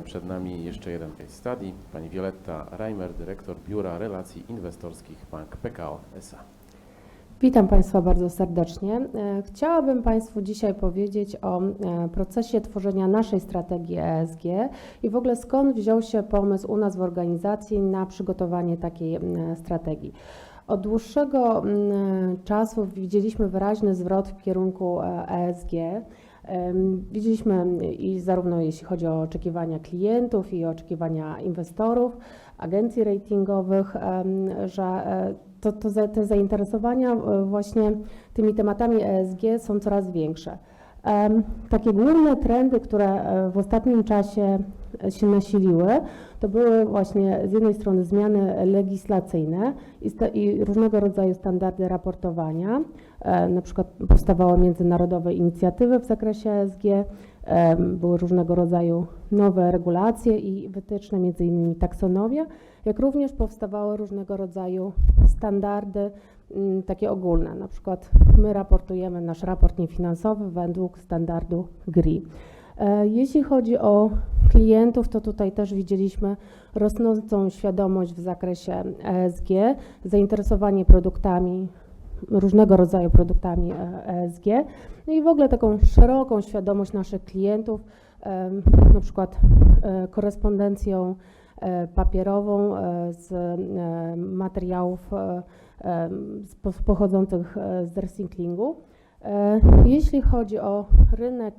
E, Przed nami jeszcze jeden case study. Pani Wioletta Reimer, dyrektor Biura Relacji Inwestorskich Bank PKO SA. Witam Państwa bardzo serdecznie. E, Chciałabym Państwu dzisiaj powiedzieć o e, procesie tworzenia naszej strategii ESG i w ogóle skąd wziął się pomysł u nas w organizacji na przygotowanie takiej strategii. Od dłuższego m, czasu widzieliśmy wyraźny zwrot w kierunku e, ESG. Widzieliśmy i zarówno jeśli chodzi o oczekiwania klientów i oczekiwania inwestorów, agencji ratingowych, że e, to, to, te zainteresowania e, właśnie tymi tematami ESG są coraz większe. Takie główne trendy, które e, w ostatnim czasie e, się nasiliły, to były właśnie z jednej strony zmiany legislacyjne i, i różnego rodzaju standardy raportowania. E, Na przykład powstawały międzynarodowe inicjatywy w zakresie ESG, em, były różnego rodzaju nowe regulacje i wytyczne, między innymi taksonomia, jak również powstawały różnego rodzaju standardy takie ogólne. Na przykład my raportujemy nasz raport niefinansowy według standardu GRI. E, Jeśli chodzi o klientów, to tutaj też widzieliśmy rosnącą świadomość w zakresie ESG, zainteresowanie produktami, różnego rodzaju produktami e, ESG, no i w ogóle taką szeroką świadomość naszych klientów, na przykład e, korespondencją e, papierową e, z e, materiałów e, pochodzących e, z recyklingu. E, Jeśli chodzi o rynek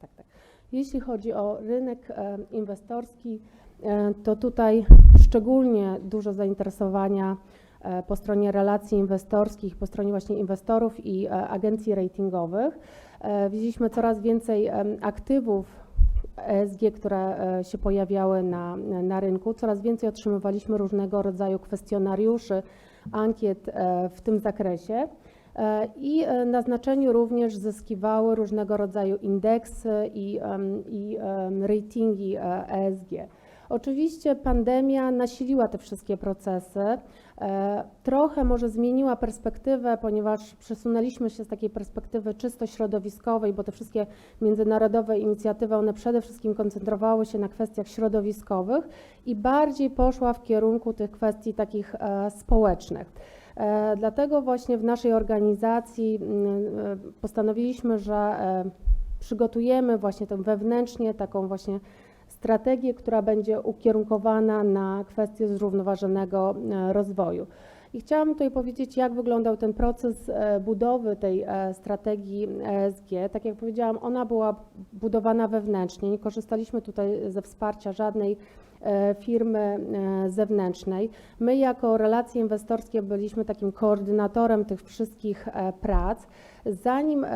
tak, tak. Jeśli chodzi o rynek e, inwestorski, e, to tutaj szczególnie dużo zainteresowania e, po stronie relacji inwestorskich, po stronie właśnie inwestorów i e, agencji ratingowych. E, Widzieliśmy coraz więcej aktywów ESG, które e, się pojawiały na, na rynku. Coraz więcej otrzymywaliśmy różnego rodzaju kwestionariuszy, ankiet e, w tym zakresie. E, I na znaczeniu również zyskiwały różnego rodzaju indeksy i, i ratingi ESG. Oczywiście pandemia nasiliła te wszystkie procesy. E, Trochę może zmieniła perspektywę, ponieważ przesunęliśmy się z takiej perspektywy czysto środowiskowej, bo te wszystkie międzynarodowe inicjatywy, one przede wszystkim koncentrowały się na kwestiach środowiskowych i bardziej poszła w kierunku tych kwestii takich e, społecznych. E, Dlatego właśnie w naszej organizacji mm, postanowiliśmy, że przygotujemy właśnie tę wewnętrznie taką właśnie strategię, która będzie ukierunkowana na kwestie zrównoważonego e, rozwoju. I chciałam tutaj powiedzieć, jak wyglądał ten proces e, budowy tej e, strategii ESG. Tak jak powiedziałam, ona była budowana wewnętrznie. Nie korzystaliśmy tutaj ze wsparcia żadnej firmy e, zewnętrznej. My jako relacje inwestorskie byliśmy takim koordynatorem tych wszystkich e, prac. Zanim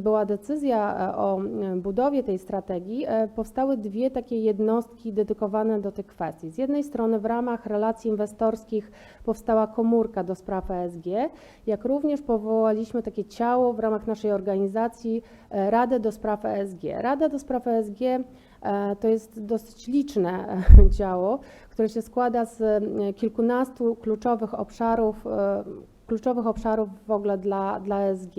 była decyzja e, o budowie tej strategii, e, powstały dwie takie jednostki dedykowane do tych kwestii. Z jednej strony w ramach relacji inwestorskich powstała komórka do spraw ESG, jak również powołaliśmy takie ciało w ramach naszej organizacji e, Radę do spraw ESG. Rada do spraw ESG e, to jest dosyć liczne e, działo, które się składa z e, kilkunastu kluczowych obszarów, e, kluczowych obszarów w ogóle dla, dla ESG.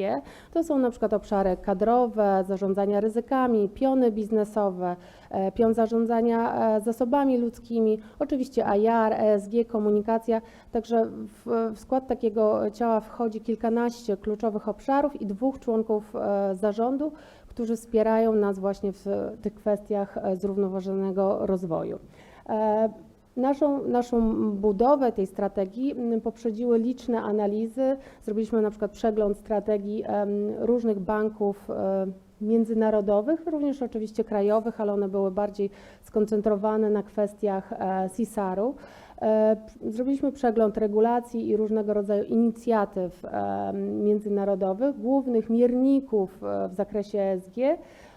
To są na przykład obszary kadrowe, zarządzania ryzykami, piony biznesowe, e, pion zarządzania e, zasobami ludzkimi, oczywiście IR, ESG, komunikacja. Także w, w skład takiego ciała wchodzi kilkanaście kluczowych obszarów i dwóch członków e, zarządu, którzy wspierają nas właśnie w tych kwestiach e, zrównoważonego rozwoju. E, Naszą, naszą budowę tej strategii m, poprzedziły liczne analizy. Zrobiliśmy na przykład przegląd strategii różnych banków e, międzynarodowych, również oczywiście krajowych, ale one były bardziej skoncentrowane na kwestiach CISAR-u. E, Zrobiliśmy przegląd regulacji i różnego rodzaju inicjatyw e, międzynarodowych, głównych mierników e, w zakresie ESG,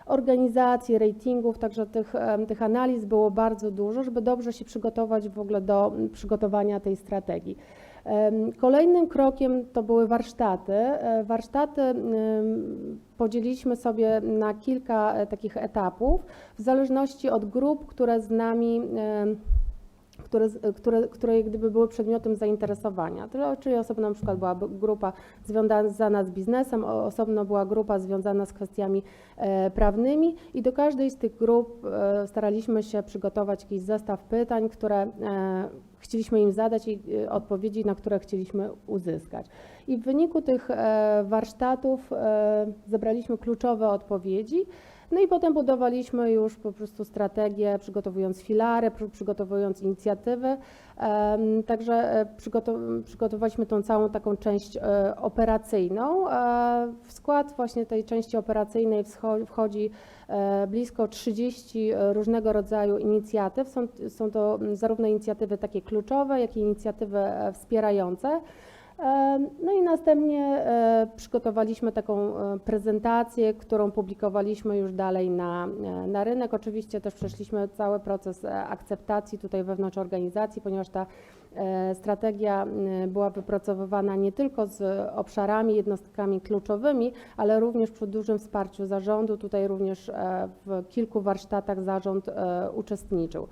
organizacji, ratingów, także tych, tych analiz było bardzo dużo, żeby dobrze się przygotować w ogóle do przygotowania tej strategii. Kolejnym krokiem to były warsztaty. Warsztaty podzieliliśmy sobie na kilka takich etapów, w zależności od grup, które z nami które które, które, gdyby były przedmiotem zainteresowania. Czyli osobno na przykład była grupa związana z biznesem, osobno była grupa związana z kwestiami e, prawnymi i do każdej z tych grup e, staraliśmy się przygotować jakiś zestaw pytań, które e, chcieliśmy im zadać i odpowiedzi, na które chcieliśmy uzyskać. I w wyniku tych warsztatów zebraliśmy kluczowe odpowiedzi. No i potem budowaliśmy już po prostu strategię, przygotowując filary, przy- przygotowując inicjatywy. Także e, przygotow- przygotowaliśmy tą całą taką część e, operacyjną. E, W skład właśnie tej części operacyjnej wchodzi blisko 30 różnego rodzaju inicjatyw. Są, są to zarówno inicjatywy takie kluczowe, jak i inicjatywy wspierające. No i następnie e, przygotowaliśmy taką e, prezentację, którą publikowaliśmy już dalej na, e, na rynek. Oczywiście też przeszliśmy cały proces akceptacji tutaj wewnątrz organizacji, ponieważ ta strategia była wypracowywana nie tylko z obszarami, jednostkami kluczowymi, ale również przy dużym wsparciu zarządu. Tutaj również w kilku warsztatach zarząd uczestniczył.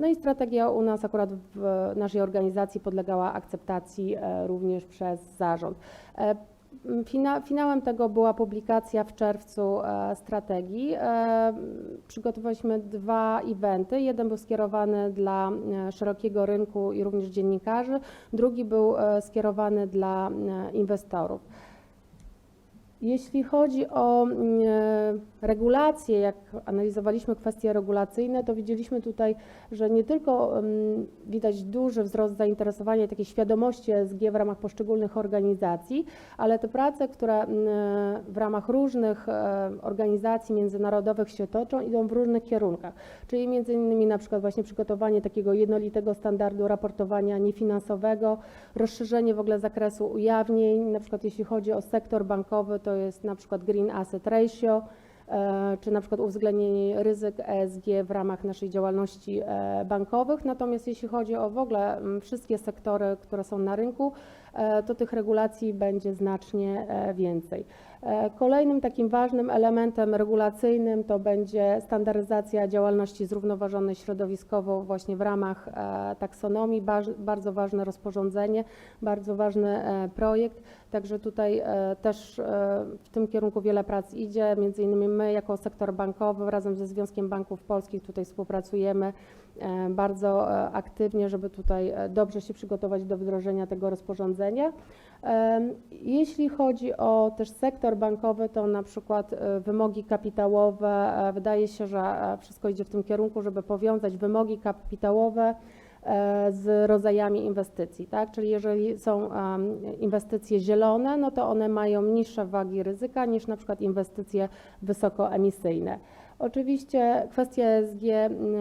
No i strategia u nas akurat w naszej organizacji podlegała akceptacji e, również przez zarząd. E, finałem tego była publikacja w czerwcu e, strategii. Przygotowaliśmy dwa eventy. Jeden był skierowany dla szerokiego rynku i również dziennikarzy, drugi był skierowany dla inwestorów. Jeśli chodzi o regulacje, jak analizowaliśmy kwestie regulacyjne, to widzieliśmy tutaj, że nie tylko widać duży wzrost zainteresowania i takiej świadomości ESG w ramach poszczególnych organizacji, ale te prace, które w ramach różnych organizacji międzynarodowych się toczą, idą w różnych kierunkach. Czyli między innymi na przykład właśnie przygotowanie takiego jednolitego standardu raportowania niefinansowego, rozszerzenie w ogóle zakresu ujawnień, na przykład jeśli chodzi o sektor bankowy, to jest na przykład Green Asset Ratio, czy na przykład uwzględnienie ryzyk ESG w ramach naszej działalności e, bankowych. Natomiast jeśli chodzi o w ogóle wszystkie sektory, które są na rynku, e, to tych regulacji będzie znacznie e, więcej. E, Kolejnym takim ważnym elementem regulacyjnym to będzie standaryzacja działalności zrównoważonej środowiskowo właśnie w ramach e, taksonomii. Bardzo ważne rozporządzenie, bardzo ważny e, projekt. Także tutaj e, też e, w tym kierunku wiele prac idzie. Między innymi my jako sektor bankowy razem ze Związkiem Banków Polskich tutaj współpracujemy e, bardzo aktywnie, żeby tutaj dobrze się przygotować do wdrożenia tego rozporządzenia. Jeśli chodzi o też sektor bankowy, to na przykład wymogi kapitałowe, wydaje się, że wszystko idzie w tym kierunku, żeby powiązać wymogi kapitałowe z rodzajami inwestycji, tak? Czyli jeżeli są inwestycje zielone, no to one mają niższe wagi ryzyka niż na przykład inwestycje wysokoemisyjne. Oczywiście kwestie ESG m,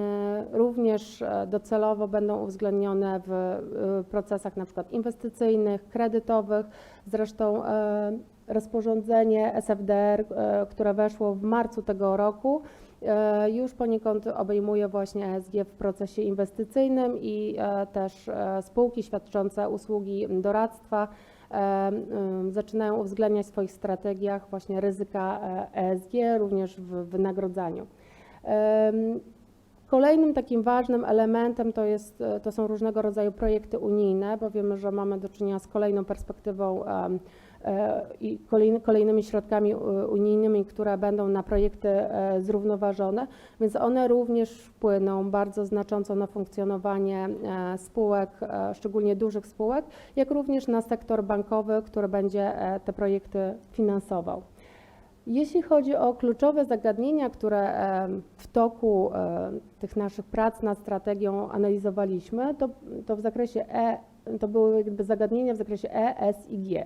również e, docelowo będą uwzględnione w e, procesach na przykład inwestycyjnych, kredytowych. Zresztą e, rozporządzenie SFDR, e, które weszło w marcu tego roku, e, już poniekąd obejmuje właśnie ESG w procesie inwestycyjnym i e, też e, spółki świadczące usługi doradztwa e, zaczynają uwzględniać w swoich strategiach właśnie ryzyka e, ESG, również w wynagrodzaniu. Kolejnym takim ważnym elementem to, jest, e, to są różnego rodzaju projekty unijne, bo wiemy, że mamy do czynienia z kolejną perspektywą e, i kolejny, kolejnymi środkami e, unijnymi, które będą na projekty e, zrównoważone, więc one również wpłyną bardzo znacząco na funkcjonowanie e, spółek, e, szczególnie dużych spółek, jak również na sektor bankowy, który będzie e, te projekty finansował. Jeśli chodzi o kluczowe zagadnienia, które e, w toku e, tych naszych prac nad strategią analizowaliśmy, to, to w zakresie E, to były jakby zagadnienia w zakresie E, S i G.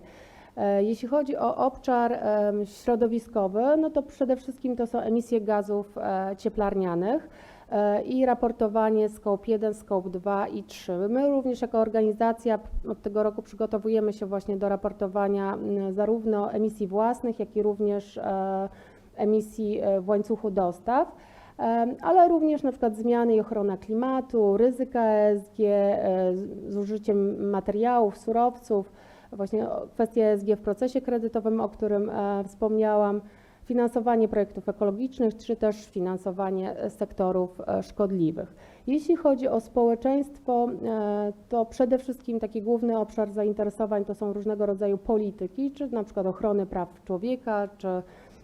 E, Jeśli chodzi o obszar środowiskowy, no to przede wszystkim to są emisje gazów e, cieplarnianych e, i raportowanie Scope 1, Scope 2 i 3. My również jako organizacja od tego roku przygotowujemy się właśnie do raportowania zarówno emisji własnych, jak i również emisji w łańcuchu dostaw. Ale również na przykład zmiany i ochrona klimatu, ryzyka ESG, zużyciem materiałów, surowców, właśnie kwestie ESG w procesie kredytowym, o którym e, wspomniałam, finansowanie projektów ekologicznych, czy też finansowanie e, sektorów e, szkodliwych. Jeśli chodzi o społeczeństwo, to przede wszystkim taki główny obszar zainteresowań to są różnego rodzaju polityki, czy na przykład ochrony praw człowieka, czy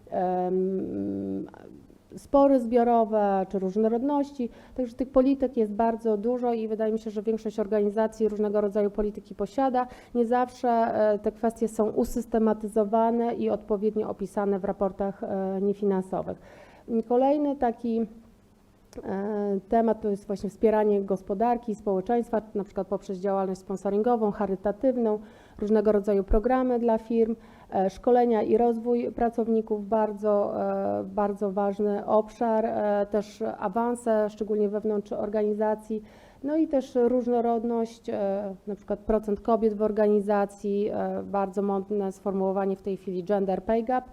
em, spory zbiorowe, czy różnorodności. Także tych polityk jest bardzo dużo i wydaje mi się, że większość organizacji różnego rodzaju polityki posiada. Nie zawsze e, te kwestie są usystematyzowane i odpowiednio opisane w raportach e, niefinansowych. Kolejny taki E, Temat to jest właśnie wspieranie gospodarki, społeczeństwa, na przykład poprzez działalność sponsoringową, charytatywną, różnego rodzaju programy dla firm, szkolenia i rozwój pracowników, bardzo, e, bardzo ważny obszar, e, też awanse, szczególnie wewnątrz organizacji, no i też różnorodność, e, na przykład procent kobiet w organizacji, e, bardzo modne sformułowanie w tej chwili gender pay gap,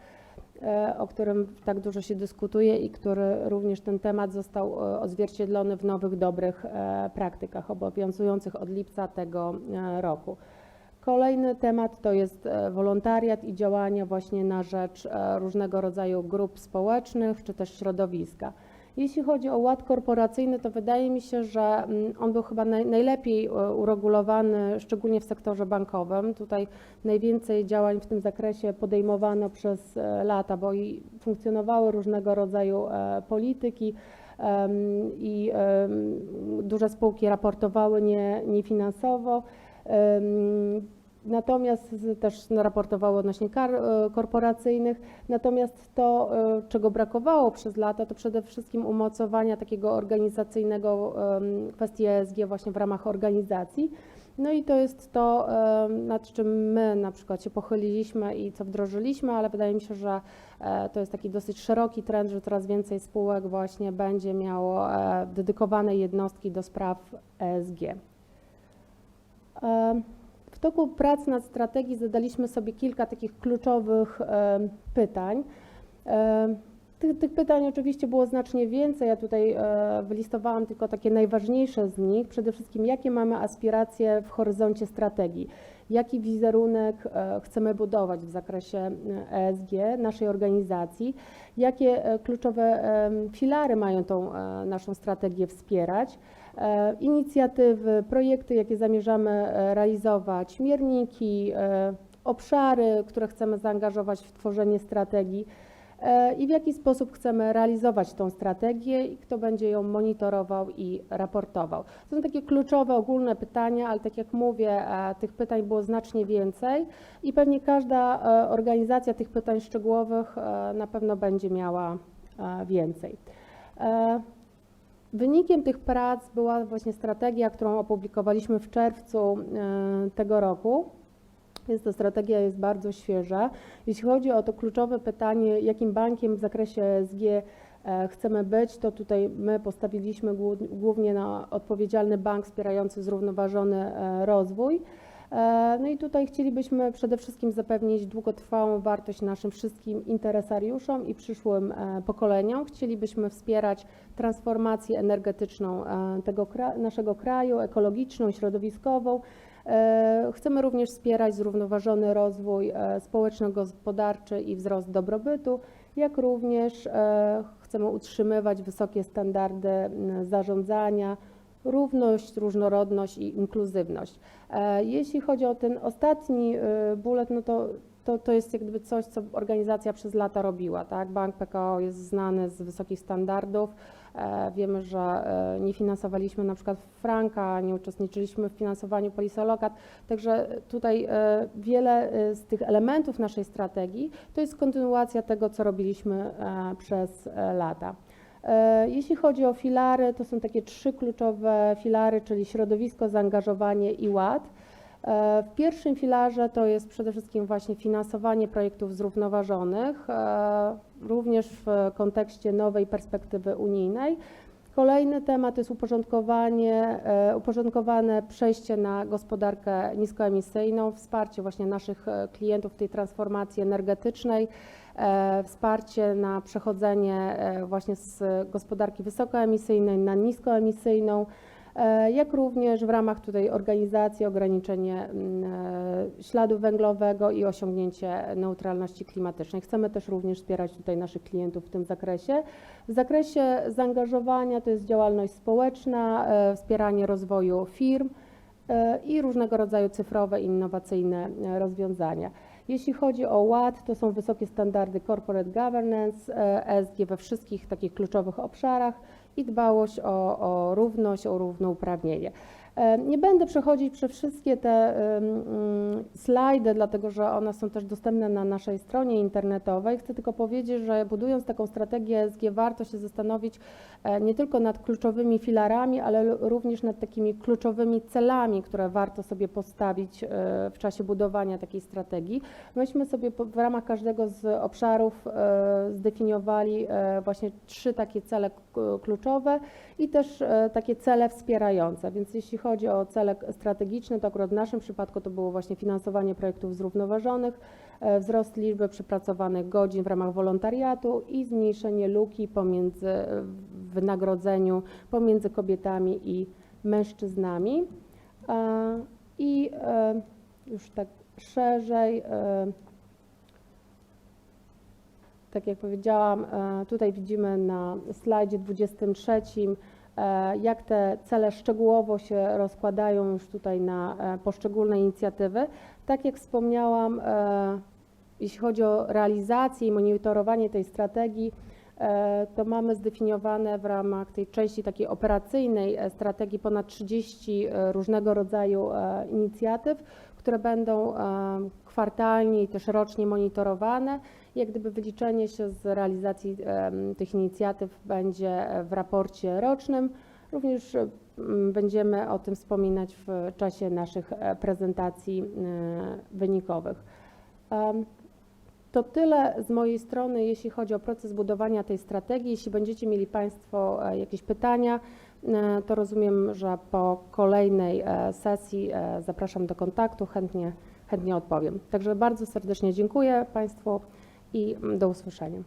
e, o którym tak dużo się dyskutuje i który również ten temat został e, odzwierciedlony w nowych dobrych e, praktykach obowiązujących od lipca tego e, roku. Kolejny temat to jest e, wolontariat i działania właśnie na rzecz e, różnego rodzaju grup społecznych czy też środowiska. Jeśli chodzi o ład korporacyjny, to wydaje mi się, że mm, on był chyba naj, najlepiej e, uregulowany, szczególnie w sektorze bankowym. Tutaj najwięcej działań w tym zakresie podejmowano przez lata, bo i funkcjonowały różnego rodzaju polityki i duże spółki raportowały nie, niefinansowo. Em, Natomiast też raportowały odnośnie kar e, korporacyjnych. Natomiast to, e, czego brakowało przez lata, to przede wszystkim umocowania takiego organizacyjnego kwestii ESG właśnie w ramach organizacji. No i to jest to, nad czym my na przykład się pochyliliśmy i co wdrożyliśmy, ale wydaje mi się, że e, to jest taki dosyć szeroki trend, że coraz więcej spółek właśnie będzie miało dedykowane jednostki do spraw ESG. W toku prac nad strategii zadaliśmy sobie kilka takich kluczowych pytań. Tych, tych pytań oczywiście było znacznie więcej. Ja tutaj e, wylistowałam tylko takie najważniejsze z nich. Przede wszystkim, jakie mamy aspiracje w horyzoncie strategii? Jaki wizerunek e, chcemy budować w zakresie e, ESG naszej organizacji? Jakie e, kluczowe filary mają tą e, naszą strategię wspierać? e, inicjatywy, projekty, jakie zamierzamy e, realizować, mierniki, e, obszary, które chcemy zaangażować w tworzenie strategii e, i w jaki sposób chcemy realizować tą strategię i kto będzie ją monitorował i raportował. To są takie kluczowe, ogólne pytania, ale tak jak mówię, e, tych pytań było znacznie więcej i pewnie każda e, organizacja tych pytań szczegółowych e, na pewno będzie miała e, więcej. E, Wynikiem tych prac była właśnie strategia, którą opublikowaliśmy w czerwcu e, tego roku. Jest to strategia jest bardzo świeża. Jeśli chodzi o to kluczowe pytanie, jakim bankiem w zakresie ESG e, chcemy być, to tutaj my postawiliśmy głó- głównie na odpowiedzialny bank wspierający zrównoważony e, rozwój. E, No i tutaj chcielibyśmy przede wszystkim zapewnić długotrwałą wartość naszym wszystkim interesariuszom i przyszłym pokoleniom. Chcielibyśmy wspierać transformację energetyczną tego naszego kraju, ekologiczną, środowiskową. E, Chcemy również wspierać zrównoważony rozwój e, społeczno-gospodarczy i wzrost dobrobytu, jak również e, chcemy utrzymywać wysokie standardy zarządzania, równość, różnorodność i inkluzywność. Jeśli chodzi o ten ostatni bullet, no to, to, to jest jak gdyby coś, co organizacja przez lata robiła. Tak? Bank PKO jest znany z wysokich standardów. E, Wiemy, że e, nie finansowaliśmy na przykład franka, nie uczestniczyliśmy w finansowaniu polisolokat, także tutaj e, wiele z tych elementów naszej strategii to jest kontynuacja tego, co robiliśmy przez lata. Jeśli chodzi o filary, to są takie trzy kluczowe filary, czyli środowisko, zaangażowanie i ład. W pierwszym filarze to jest przede wszystkim właśnie finansowanie projektów zrównoważonych, również w kontekście nowej perspektywy unijnej. Kolejny temat jest uporządkowanie, e, uporządkowane przejście na gospodarkę niskoemisyjną, wsparcie właśnie naszych e, klientów w tej transformacji energetycznej, e, wsparcie na przechodzenie właśnie z gospodarki wysokoemisyjnej na niskoemisyjną. E, jak również w ramach tutaj organizacji ograniczenie mm, e, śladu węglowego i osiągnięcie neutralności klimatycznej. Chcemy też również wspierać tutaj naszych klientów w tym zakresie. W zakresie zaangażowania to jest działalność społeczna, e, wspieranie rozwoju firm i różnego rodzaju cyfrowe innowacyjne rozwiązania. Jeśli chodzi o ład, to są wysokie standardy corporate governance, ESG we wszystkich takich kluczowych obszarach i dbałość o, o równość, o równouprawnienie. E, Nie będę przechodzić przez wszystkie te mm, slajdy, dlatego że one są też dostępne na naszej stronie internetowej. Chcę tylko powiedzieć, że budując taką strategię ESG warto się zastanowić e, nie tylko nad kluczowymi filarami, ale również nad takimi kluczowymi celami, które warto sobie postawić e, w czasie budowania takiej strategii. Myśmy sobie w ramach każdego z obszarów zdefiniowali właśnie trzy takie cele kluczowe i też takie cele wspierające. Więc jeśli chodzi o cele strategiczne, to akurat w naszym przypadku to było właśnie finansowanie projektów zrównoważonych, e, wzrost liczby przepracowanych godzin w ramach wolontariatu i zmniejszenie luki pomiędzy wynagrodzeniu pomiędzy kobietami i mężczyznami. E, I e, już tak szerzej, tak jak powiedziałam, tutaj widzimy na slajdzie 23, e, jak te cele szczegółowo się rozkładają już tutaj na e, poszczególne inicjatywy. Tak jak wspomniałam, e, jeśli chodzi o realizację i monitorowanie tej strategii, e, to mamy zdefiniowane w ramach tej części takiej operacyjnej e, strategii ponad 30 e, różnego rodzaju e, inicjatyw, które będą e, kwartalnie i też rocznie monitorowane. Jak gdyby wyliczenie się z realizacji tych inicjatyw będzie w raporcie rocznym. Również będziemy o tym wspominać w czasie naszych e, prezentacji e, wynikowych. To tyle z mojej strony, jeśli chodzi o proces budowania tej strategii. Jeśli będziecie mieli Państwo e, jakieś pytania, to rozumiem, że po kolejnej sesji zapraszam do kontaktu, chętnie, chętnie odpowiem. Także bardzo serdecznie dziękuję Państwu i do usłyszenia.